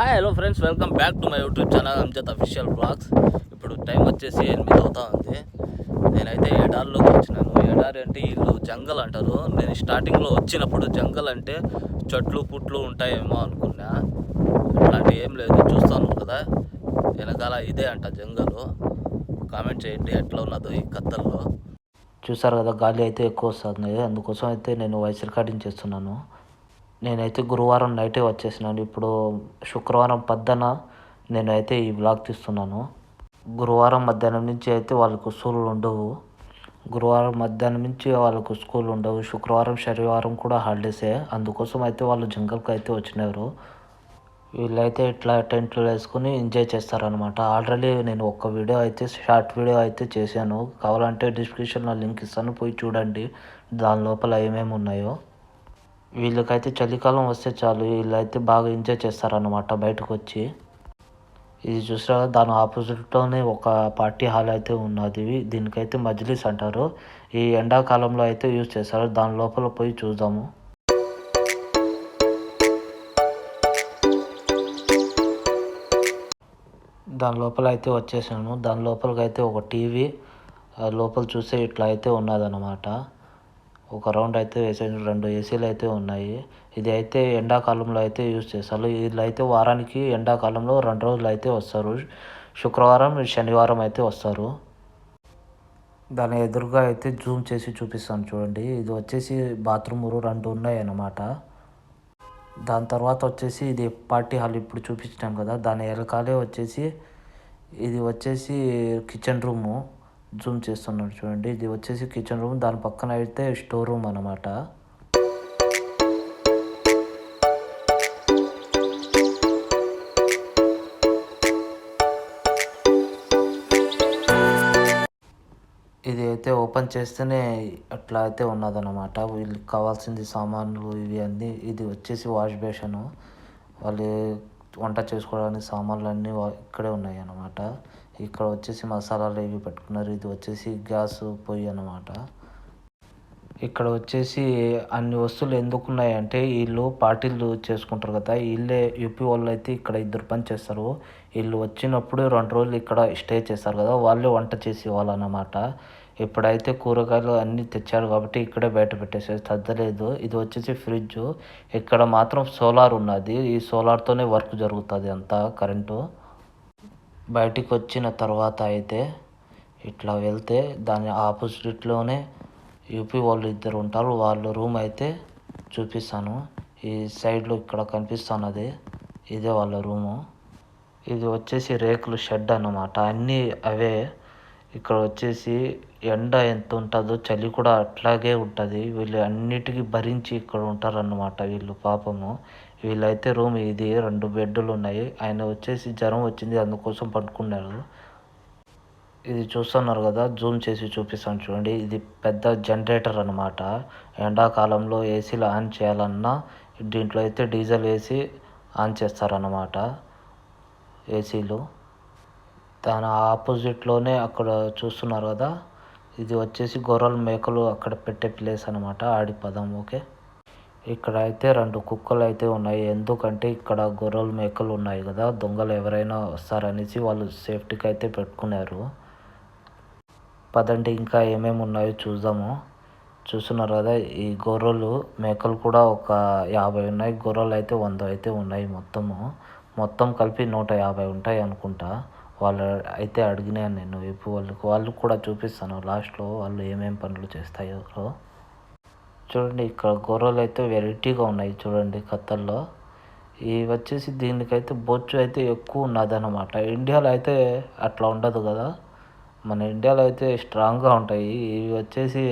Hi hello friends welcome back to my YouTube channel Amjad official blogs ఇప్పుడు time వచ్చేసి ఎనిమిది అవుతా ఉంది. నేనైతే ఎడారిలోకి వచ్చినాను. ఎడారి అంటే ఇల్లు జంగల్ అంటారు. నేను స్టార్టింగ్లో వచ్చినప్పుడు జంగల్ అంటే చెట్లు పుట్లు ఉంటాయేమో అనుకున్నా. అట్లాంటి ఏం లేదు చూస్తాను కదా. వెనకాల ఇదే అంట జంగల్. కామెంట్ చేయండి ఎట్లా ఉన్నదో ఈ కత్తల్లో చూసారు కదా గాలి అయితే ఎక్కువ వస్తుంది. అందుకోసం అయితే నేను వాయిస్ రికార్డింగ్ చేస్తున్నాను. నేనైతే గురువారం నైటే వచ్చేసినాను. ఇప్పుడు శుక్రవారం పద్దన నేనైతే ఈ బ్లాగ్ తీస్తున్నాను. గురువారం మధ్యాహ్నం నుంచి అయితే వాళ్ళకు స్కూల్ ఉండవు. గురువారం మధ్యాహ్నం నుంచి వాళ్ళకు స్కూల్ ఉండవు. శుక్రవారం శనివారం కూడా హాలిడేసే అందుకోసం అయితే వాళ్ళు జంగల్కి అయితే వచ్చినారు. వీళ్ళైతే ఇట్లా టెంట్లు వేసుకుని ఎంజాయ్ చేస్తారనమాట ఆల్రెడీ నేను ఒక వీడియో అయితే షార్ట్ వీడియో అయితే చేశాను. కావాలంటే డిస్క్రిప్షన్లో లింక్ ఇస్తాను. పోయి చూడండి. దాని లోపల ఏమేమి ఉన్నాయో. వీళ్ళకైతే చలికాలం వస్తే చాలు వీళ్ళైతే బాగా ఎంజాయ్ చేస్తారనమాట బయటకు వచ్చి ఇది చూసారా దాని ఆపోజిట్లోనే ఒక పార్టీ హాల్ అయితే ఉన్నది. దీనికైతే మజ్లీస్ అంటారు. ఈ ఎండాకాలంలో అయితే యూజ్ చేస్తారు. దాని లోపల పోయి చూద్దాము. దాని లోపల అయితే వచ్చేసాము దాని లోపలికి అయితే ఒక టీవీ లోపల చూస్తే ఇట్లా అయితే ఉన్నదన్నమాట. ఒక రౌండ్ అయితే వేసాను రెండు ఏసీలు అయితే ఉన్నాయి. ఇది అయితే ఎండాకాలంలో అయితే యూజ్ చేస్తారు. వీళ్ళు అయితే వారానికి ఎండాకాలంలో రెండు రోజులు అయితే వస్తారు. శుక్రవారం శనివారం అయితే వస్తారు. దాని ఎదురుగా అయితే జూమ్ చేసి చూపిస్తాను చూడండి. ఇది వచ్చేసి బాత్రూమ్ రెండు ఉన్నాయి అన్నమాట దాని తర్వాత వచ్చేసి ఇది పార్టీ హాల్ ఇప్పుడు చూపించాం కదా. దాని వెనకాలే వచ్చేసి ఇది వచ్చేసి కిచెన్ రూము. జూమ్ చేస్తున్నాను చూడండి. ఇది వచ్చేసి కిచెన్ రూమ్ దాని పక్కన అయితే స్టోర్ రూమ్ అనమాట ఇది అయితే ఓపెన్ చేస్తేనే అట్లా అయితే ఉన్నదన్నమాట. వీళ్ళకి కావాల్సింది సామాన్లు ఇవి అన్నీ. ఇది వచ్చేసి వాష్ బేషను వాళ్ళు వంట చేసుకోవడానికి సామాన్లు అన్నీ ఇక్కడే ఉన్నాయి అన్నమాట ఇక్కడ వచ్చేసి మసాలాలు ఇవి పెట్టుకున్నారు. ఇది వచ్చేసి గ్యాస్ పొయ్యి అన్నమాట. ఇక్కడ వచ్చేసి అన్ని వస్తువులు ఎందుకు ఉన్నాయంటే వీళ్ళు పార్టీలు చేసుకుంటారు కదా. వీళ్ళే యూపీ వాళ్ళు అయితే ఇక్కడ ఇద్దరు పని చేస్తారు. వీళ్ళు వచ్చినప్పుడు రెండు రోజులు ఇక్కడ స్టే చేస్తారు కదా. వాళ్ళే వంట చేసి అన్నమాట. ఇప్పుడైతే కూరగాయలు అన్నీ తెచ్చారు కాబట్టి ఇక్కడే బయట పెట్టేసేది తద్దలేదు ఇది వచ్చేసి ఫ్రిడ్జ్. ఇక్కడ మాత్రం సోలార్ ఉన్నది. ఈ సోలార్తోనే వర్క్ జరుగుతుంది అంతా కరెంటు. బయటికి వచ్చిన తర్వాత అయితే ఇట్లా వెళ్తే దాని ఆపోజిట్లోనే యూపీ వాళ్ళు ఇద్దరు ఉంటారు. వాళ్ళ రూమ్ అయితే చూపిస్తాను. ఈ సైడ్లో ఇక్కడ కనిపిస్తున్నది. ఇదే వాళ్ళ రూము. ఇది వచ్చేసి రేకుల షెడ్ అన్నమాట. అన్నీ అవే. ఇక్కడ వచ్చేసి ఎండ ఎంత ఉంటుందో చలి కూడా అట్లాగే ఉంటుంది. వీళ్ళు అన్నిటికీ భరించి ఇక్కడ ఉంటారన్నమాట వీళ్ళు పాపము. వీళ్ళైతే రూమ్ ఇది రెండు బెడ్లు ఉన్నాయి ఆయన వచ్చేసి జ్వరం వచ్చింది అందుకోసం పట్టుకున్నారు ఇది చూస్తున్నారు కదా జూమ్ చేసి చూపిస్తాను చూడండి. ఇది పెద్ద జనరేటర్ అన్నమాట. ఎండాకాలంలో ఏసీలు ఆన్ చేయాలన్నా దీంట్లో అయితే డీజిల్ వేసి ఆన్ చేస్తారన్నమాట. ఏసీలు. దాని ఆపోజిట్లోనే అక్కడ చూస్తున్నారు కదా ఇది వచ్చేసి గొర్రెలు మేకలు అక్కడ పెట్టే ప్లేస్ అనమాట ఆడిపదం ఓకే? ఇక్కడ అయితే రెండు కుక్కలు అయితే ఉన్నాయి. ఎందుకంటే ఇక్కడ గొర్రెలు మేకలు ఉన్నాయి కదా. దొంగలు ఎవరైనా వస్తారనేసి వాళ్ళు సేఫ్టీకి అయితే పెట్టుకున్నారు. పదండి ఇంకా ఏమేమి ఉన్నాయో చూద్దాము. చూస్తున్నారు కదా ఈ గొర్రెలు మేకలు కూడా ఒక యాభై ఉన్నాయి. గొర్రెలు అయితే వంద అయితే ఉన్నాయి మొత్తము. మొత్తం కలిపి నూట యాభై ఉంటాయి అనుకుంటా. వాళ్ళు అయితే అడిగినాను నేను. ఇప్పుడు వాళ్ళకి వాళ్ళు కూడా చూపిస్తాను. లాస్ట్లో వాళ్ళు ఏమేమి పనులు చేస్తాయో. చూడండి ఇక్కడ గొర్రెలు అయితే వెరైటీగా ఉన్నాయి చూడండి కత్తల్లో. ఇవి వచ్చేసి దీనికైతే బొచ్చు అయితే ఎక్కువ ఉన్నదన్నమాట. ఇండియాలో అయితే అట్లా ఉండదు కదా. మన ఇండియాలో అయితే స్ట్రాంగ్గా ఉంటాయి. ఇవి వచ్చేసి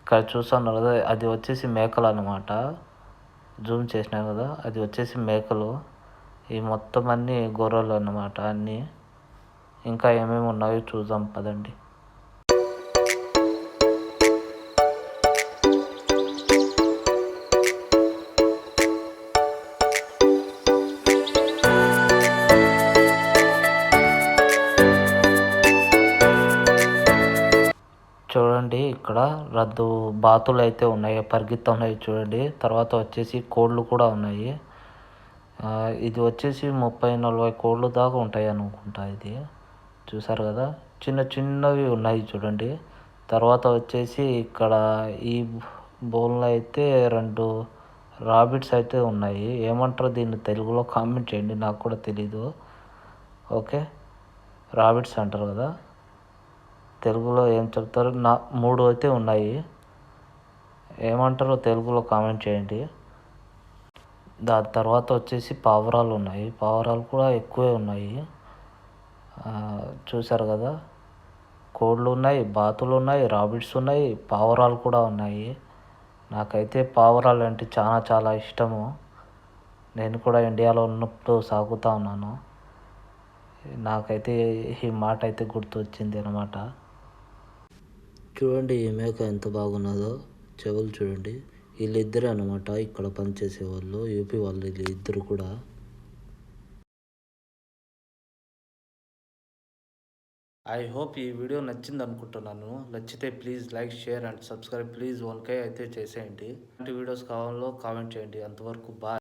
ఇక్కడ చూస్తున్నారు కదా అది వచ్చేసి మేకలు అన్నమాట. జూమ్ చేసినా కదా అది వచ్చేసి మేకలు. ఈ మొత్తం అన్నీ గొర్రెలు అన్నమాట అన్నీ. ఇంకా ఏమేమి ఉన్నాయో చూద్దాం పదండి. చూడండి ఇక్కడ రద్దు బాతులు అయితే ఉన్నాయి పరిగెత్తా ఉన్నాయి చూడండి. తర్వాత వచ్చేసి కోళ్ళు కూడా ఉన్నాయి. ఇది వచ్చేసి ముప్పై నలభై కోళ్ళు దాకా ఉంటాయి అనుకుంటా ఇది. చూసారు కదా? చిన్న చిన్నవి ఉన్నాయి చూడండి. తర్వాత వచ్చేసి ఇక్కడ ఈ బౌల్లో అయితే రెండు రాబిట్స్ అయితే ఉన్నాయి. ఏమంటారు దీన్ని తెలుగులో కామెంట్ చేయండి నాకు కూడా తెలీదు. ఓకే? రాబిట్స్ అంటారు కదా? తెలుగులో ఏం చెప్తారు నా మూడు అయితే ఉన్నాయి. ఏమంటారో తెలుగులో కామెంట్ చేయండి. దాని తర్వాత వచ్చేసి పావురాలు ఉన్నాయి. పావురాలు కూడా ఎక్కువే ఉన్నాయి. చూశారు కదా? కోళ్ళు ఉన్నాయి బాతులు ఉన్నాయి రాబిట్స్ ఉన్నాయి పావురాలు కూడా ఉన్నాయి. నాకైతే పావురాలు అంటే చాలా చాలా ఇష్టము. నేను కూడా ఇండియాలో ఉన్నప్పుడు సాగుతూ ఉన్నాను. నాకైతే ఈ మాట అయితే గుర్తు వచ్చింది అనమాట చూడండి ఈ మేక ఎంత బాగున్నదో. చెవులు చూడండి. వీళ్ళిద్దరే అనమాట ఇక్కడ పనిచేసే వాళ్ళు యూపీ వాళ్ళు వీళ్ళిద్దరు కూడా. ఐ హోప్ ఈ వీడియో నచ్చింది అనుకుంటున్నాను. నచ్చితే please like share and subscribe please one K అయితే చేసేయండి. ఇలాంటి వీడియోస్ కావాలో కామెంట్ చేయండి. అంతవరకు బాయ్